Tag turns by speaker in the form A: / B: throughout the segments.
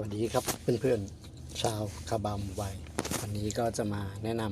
A: สวัสดีครับเพื่อนๆชาวคาบามไววันนี้ก็จะมาแนะน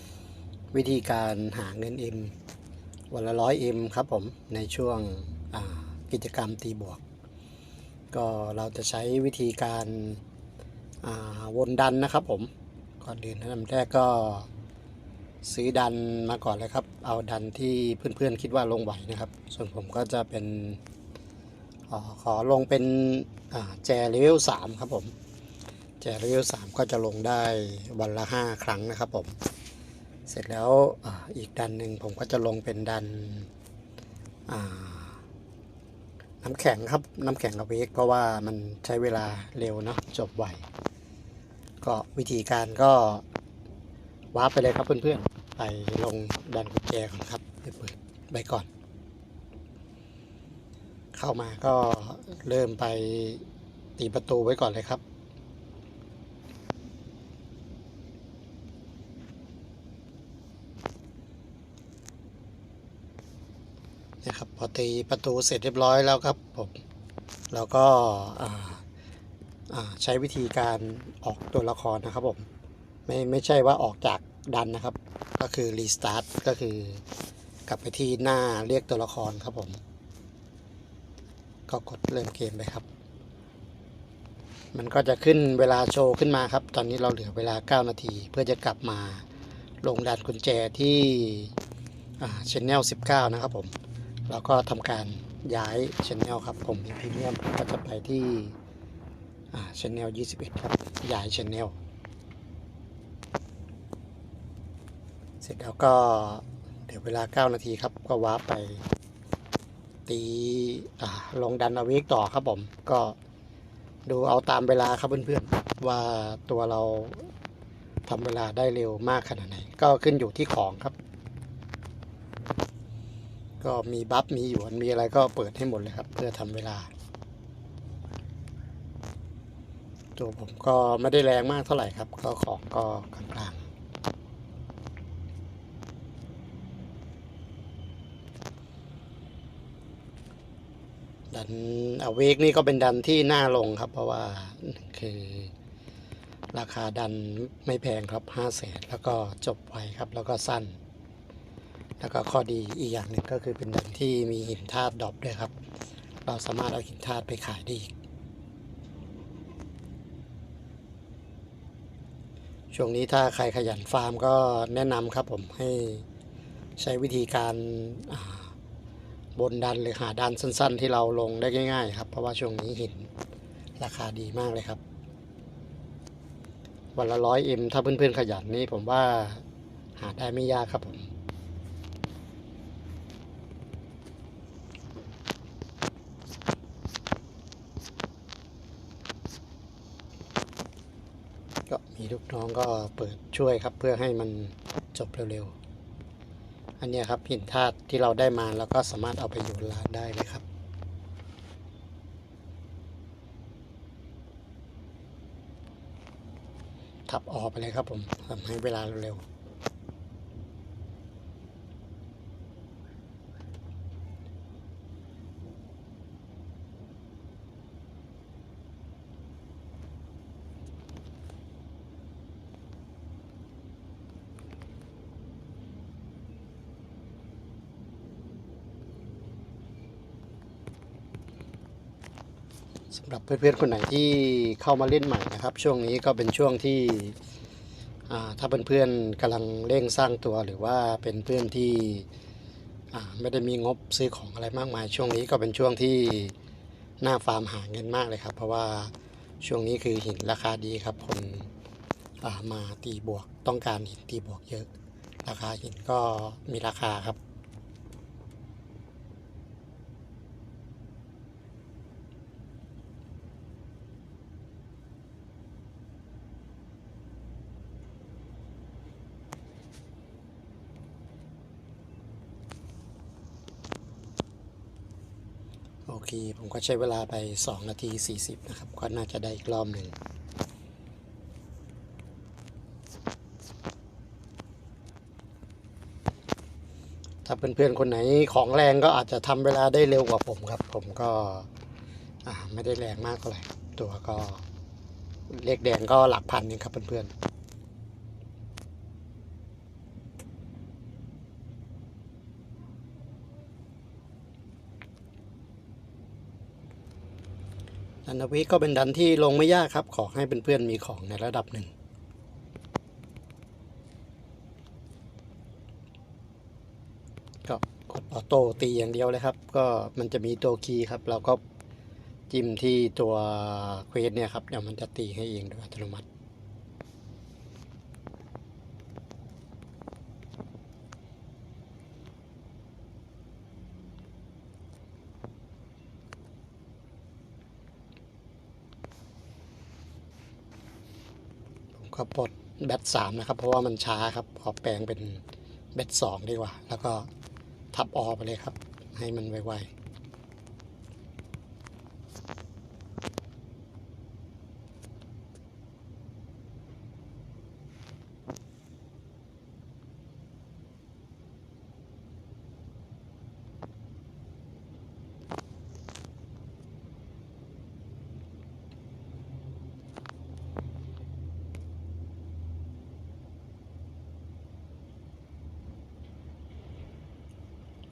A: ำวิธีการหาเงินเอ็มวันละร้อยเอ็มครับผมในช่วงกิจกรรมตีบวก ก็เราจะใช้วิธีการาวนดันนะครับผมก่อนอื่นแนะนำแรกก็ซื้อดันมาก่อนเลยครับ เอาดันที่เพื่อนๆคิดว่าลงไหวนะครับ ส่วนผมก็จะเป็น อขอลงเป็นแจเลเวลสามครับผม แจเลเวลสามก็จะลงได้วันละห้าครั้งนะครับผม เสร็จแล้วออีกดันหนึ่งผมก็จะลงเป็นดันน้ำแข็งครับน้ำแข็งกับเวกเพราะว่ามันใช้เวลาเร็วเนาะจบไวก็วิธีการก็วาร์ปไปเลยครับเพื่อนๆ ไปลงดันกุญแจก่อนครับไปเปิดไปก่อน เข้ามาก็เริ่มไปตีประตูไว้ก่อนเลยครับนะครับ พอตีประตูเสร็จเรียบร้อยแล้วครับผม เราก็อ่าใช้วิธีการออกตัวละครนะครับผม ไม่ไม่ใช่ว่าออกจากดันนะครับ ก็คือรีสตาร์ทก็คือกลับไปที่หน้าเรียกตัวละครครับผม ก็กดเริ่มเกมไปครับ มันก็จะขึ้นเวลาโชว์ขึ้นมาครับ ตอนนี้เราเหลือเวลา 9 นาที เพื่อจะกลับมาลงดันกุญแจที่ชแนล19 นะครับผมแล้วก็ทำการย้ายชแนลครับ ผมมีพรีเมียมก็จะไปที่ชแนล21 ครับ ย้ายชแนลเสร็จแล้วก็เดี๋ยวเวลา 9 นาทีครับ ก็วาร์ปไป ตีอ่าลงดันอวิกต่อครับผม ก็ดูเอาตามเวลาครับเพื่อนๆ ว่าตัวเราทำเวลาได้เร็วมากขนาดไหน ก็ขึ้นอยู่ที่ของครับ ก็มีบัฟมีหยวนมีอะไรก็เปิดให้หมดเลยครับ เพื่อทำเวลา ตัวผมก็ไม่ได้แรงมากเท่าไหร่ครับ ก็ของก็กลางๆ ดันเอาเวกนี่ก็เป็นดันที่น่าลงครับ เพราะว่าคือ ราคาดันไม่แพงครับห้าแสนแล้วก็จบไวครับ แล้วก็สั้น แล้วก็ข้อดีอีกอย่างหนึ่งก็คือเป็นดันที่มีหินธาตุดรอปด้วยครับ เราสามารถเอาหินธาตุไปขายได้อีกช่วงนี้ถ้าใครขยันฟาร์มก็แนะนำครับผมให้ใช้วิธีการา บนดันหรือหาดันสั้น ๆ ที่เราลงได้ง่าย ๆ ครับ เพราะว่าช่วงนี้หินราคาดีมากเลยครับ วันละร้อยเอ็มถ้าเพื่อนๆขยันนี่ผมว่าหาได้ไม่ยากครับผมก็มีลูกน้องก็เปิดช่วยครับเพื่อให้มันจบเร็วๆ อันนี้ครับหินธาตุที่เราได้มาแล้วก็สามารถเอาไปอยู่ร้านได้เลยครับ ทับออกไปเลยครับผมทำให้เวลาเร็ว หรับเพื่อนๆคนไหนที่เข้ามาเล่นใหม่นะครับ ช่วงนี้ก็เป็นช่วงที่ถ้าเพื่อนๆกำลังเร่งสร้างตัวหรือว่าเป็นเพื่อนที่ไม่ได้มีงบซื้อของอะไรมากมาย ช่วงนี้ก็เป็นช่วงที่หน้าฟาร์มหาเงินมากเลยครับ เพราะว่าช่วงนี้คือหินราคาดีครับคนมาตีบวกต้องการหินตีบวกเยอะ ราคาหินก็มีราคาครับ อเค ผมก็ใช้เวลาไป 2 นาที 40 นะครับ ก็น่าจะได้อีกรอบหนึ่งถ้าเพื่อนๆคนไหนของแรงก็อาจจะทำเวลาได้เร็วกว่าผมครับ ผมก็ไม่ได้แรงมากเท่าไหร่ ตัวก็เลขแดงก็หลักพันเองครับเพื่อนๆ ดันวิก็เป็นดันที่ลงไม่ยากครับ ขอให้เพื่อนๆมีของในระดับหนึ่งก็กดออโต้ตีอย่างเดียวเลยครับ ก็มันจะมีตัวคีย์ครับ เราก็จิ้มที่ตัวเควสเนี่ยครับ เดี๋ยวมันจะตีให้เองโดยอัตโนมัติ ผมก็ปลด แบตสามนะครับ เพราะว่ามันช้าครับ ขอแปลงเป็นแบตสองดีกว่า แล้วก็ทับออไปเลยครับ ให้มันไวๆ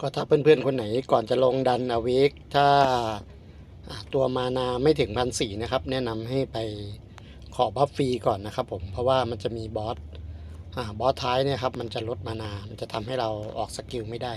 A: ก็ถ้าเพื่อนๆคนไหนก่อนจะลงดันอเวกถ้าตัวมานาไม่ถึงพันสี่นะครับ แนะนำให้ไปขอบัฟฟรีก่อนนะครับผมเพราะว่ามันจะมีบอสอ่าบอสท้ายเนี่ยครับมันจะลดมานา มันจะทำให้เราออกสกิลไม่ได้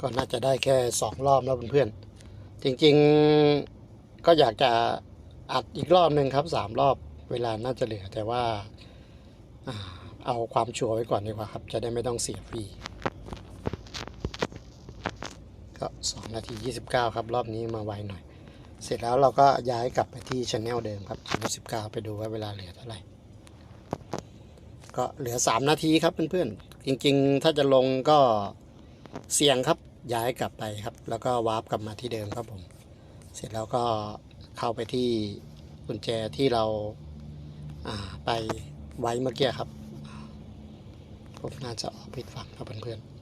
A: ก็น่าจะได้แค่สองรอบแล้วเพื่อนๆจริงๆก็อยากจะอัดอีกรอบหนึ่งครับสามรอบเวลาน่าจะเหลือแต่ว่าเอาความชัวร์ไว้ก่อนดีกว่าครับ จะได้ไม่ต้องเสียฟรีก็2นาที 29 ครับ รอบนี้มาไวหน่อย เสร็จแล้วเราก็ย้ายกลับไปที่ช anel เดิมครับ19 ไปดูว่าเวลาเหลือเท่าไหร่ ก็เหลือ 3 นาทีครับเพื่อนๆ จริงๆ ถ้าจะลงก็เสี่ยงครับ ย้ายกลับไปครับ แล้วก็วาร์ปกลับมาที่เดิมครับผม เสร็จแล้วก็เข้าไปที่กุญแจที่เราาไปไว้เมื่อกี้ครับผมน่าจะออกผิดฝั่งครับเพื่อนๆ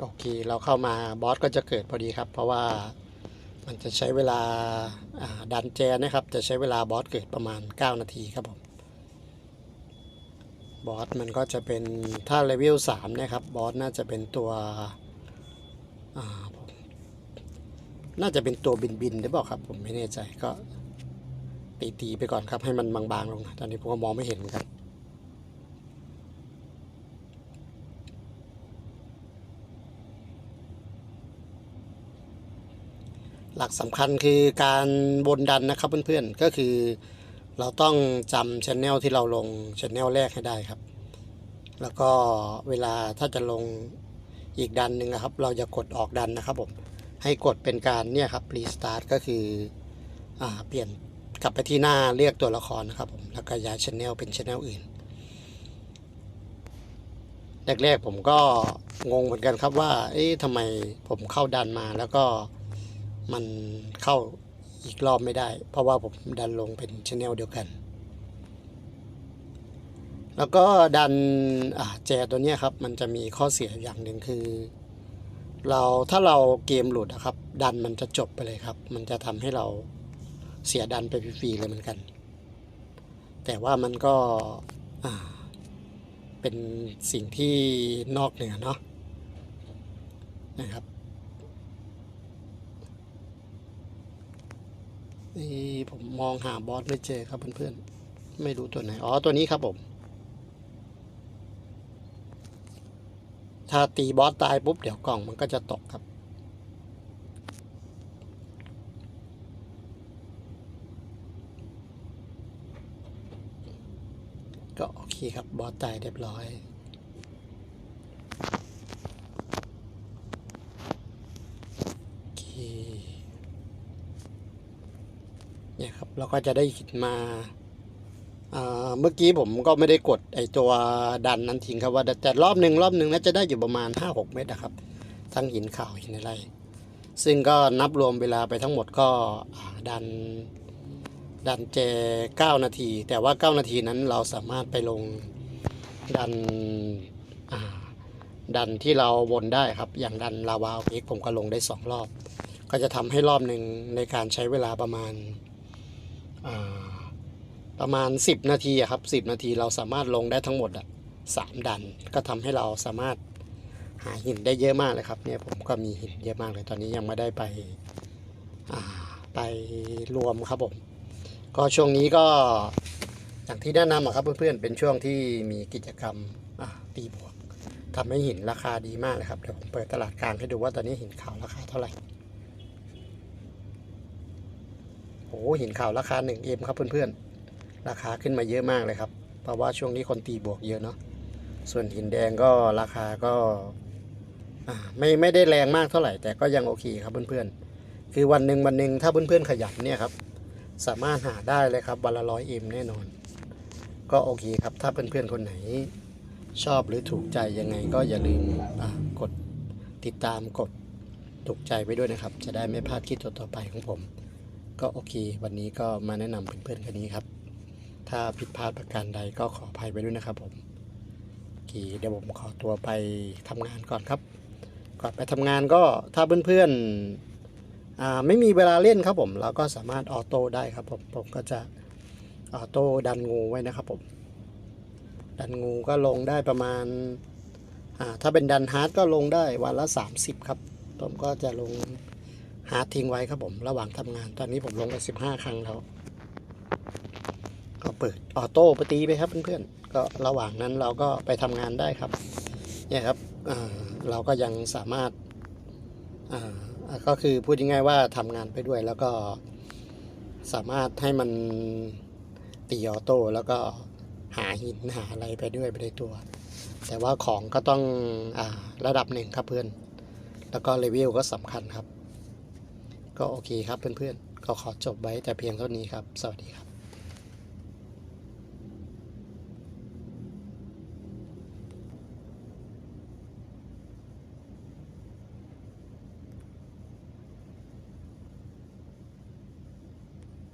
A: โอเค เราเข้ามาบอสก็จะเกิดพอดีครับ เพราะว่า มันจะใช้เวลาดันแจนะครับ จะใช้เวลาบอสเกิดประมาณ 9 นาทีครับผมบอสมันก็จะเป็นถ้าเลเวล3นะครับบอสน่าจะเป็นตัวน่าจะเป็นตัวบินบินหรือเปล่าครับ ผมไม่แน่ใจก็ตีตีไปก่อนครับให้มันบางๆลงนะตอนนี้ผมก็มองไม่เห็นเหมือนกัน หลักสำคัญคือการบนดันนะครับเพื่อนๆ ก็คือเราต้องจำช anel ที่เราลงช anel แรกให้ได้ครับ แล้วก็เวลาถ้าจะลงอีกดันหนึ่งนะครับ เราจะกดออกดันนะครับผมให้กดเป็นการเนี่ยครับรีสตาร์ทก็คืออเปลี่ยนกลับไปที่หน้าเรียกตัวละครนะครับผมแล้วก็ย้ายช anel เป็นช anel อื่นแรกๆผมก็งงเหมือนกันครับว่า เอ๊ะทำไมผมเข้าดันมาแล้วก็ มันเข้าอีกรอบไม่ได้ เพราะว่าผมดันลงเป็นช anel เดียวกัน แล้วก็ดันแจตัวเนี้ยครับ มันจะมีข้อเสียอย่างหนึ่งคือ เราถ้าเราเกมหลุดนะครับ ดันมันจะจบไปเลยครับ มันจะทำให้เราเสียดันไปฟรีๆเลยเหมือนกัน แต่ว่ามันก็เป็นสิ่งที่นอกเหนือเนาะนะครับ นี่ผมมองหาบอสไม่เจอครับเพื่อนๆ ไม่รู้ตัวไหน อ๋อ ตัวนี้ครับผม ถ้าตีบอสตายปุ๊บ เดี๋ยวกล่องมันก็จะตกครับ ก็โอเคครับบอสตายเรียบร้อย เนี่ยครับเราก็จะได้หินมาเมื่อกี้ผมก็ไม่ได้กดไอตัวดันนั้นทิ้งครับว่าแต่รอบหนึ่งรอบหนึ่งน่าจะได้อยู่ประมาณ 5-6 เมตรนะครับ ทั้งหินขาวหินอะไร ซึ่งก็นับรวมเวลาไปทั้งหมดก็ดันดันเจ9นาที แต่ว่า 9 นาทีนั้นเราสามารถไปลงดันดันที่เราวนได้ครับ อย่างดันลาวาเอ็กผมก็ลงได้ 2 รอบ ก็จะทำให้รอบหนึ่งในการใช้เวลาประมาณ ประมาณ 10 นาทีครับ 10 นาทีเราสามารถลงได้ทั้งหมดอะสามดันก็ทำให้เราสามารถหาหินได้เยอะมากเลยครับ เนี่ยผมก็มีหินเยอะมากเลยตอนนี้ยังไม่ได้ไปไปรวมครับผม ก็ช่วงนี้ก็อย่างที่แนะนำอะครับเพื่อนๆเป็นช่วงที่มีกิจกรรมตีบวกทำให้หินราคาดีมากเลยครับเดี๋ยวผมเปิดตลาดกลางให้ดูว่าตอนนี้หินขาวราคาเท่าไหร่โอ้โหหินขาวราคา 1M ครับเพื่อนๆ ราคาขึ้นมาเยอะมากเลยครับ เพราะว่าช่วงนี้คนตีบวกเยอะเนาะ ส่วนหินแดงก็ราคาก็ไม่ไม่ได้แรงมากเท่าไหร่ แต่ก็ยังโอเคครับเพื่อนๆ คือวันหนึ่งวันหนึ่งถ้าเพื่อนๆขยันเนี่ยครับ สามารถหาได้เลยครับวันละร้อยเอ็มแน่นอน ก็โอเคครับ ถ้าเพื่อนๆคนไหนชอบหรือถูกใจยังไงก็อย่าลืมกดติดตามกดถูกใจไว้ด้วยนะครับ จะได้ไม่พลาดคลิปต่อๆไปของผม ก็โอเค วันนี้ก็มาแนะนำเพื่อนๆค่นี้ครับ ถ้าผิดพลาดประการใดก็ขออภัยไว้ด้วยนะครับผมโอเคเดี๋ยวผมขอตัวไปทำงานก่อนครับ ก่อนไปทำงานก็ถ้าเพื่อนๆไม่มีเวลาเล่นครับผม เราก็สามารถออโต้ได้ครับผมผมก็จะออโต้ดันงูไว้นะครับผมดันงูก็ลงได้ประมาณถ้าเป็นดันฮาร์ดก็ลงได้วันละ 30 ครับ ผมก็จะลง ฮาทิ้งไว้ครับผม ระหว่างทำงาน ตอนนี้ผมลงไป 15 ครั้งแล้ว ก็เปิดออโต้ปตีไปครับเพื่อนๆ ก็ระหว่างนั้นเราก็ไปทำงานได้ครับ เนี่ยครับอ่าเราก็ยังสามารถก็คือพูดง่ายๆว่าทำงานไปด้วยแล้วก็สามารถให้มันตีออโต้แล้วก็หาหินหาอะไรไปด้วยไปในตัว แต่ว่าของก็ต้องอระดับหนึ่งครับเพื่อน แล้วก็เลเวลก็สำคัญครับ ก็โอเคครับเพื่อนๆ ก็ขอจบไว้แต่เพียงเท่านี้ครับ สวัสดีครับ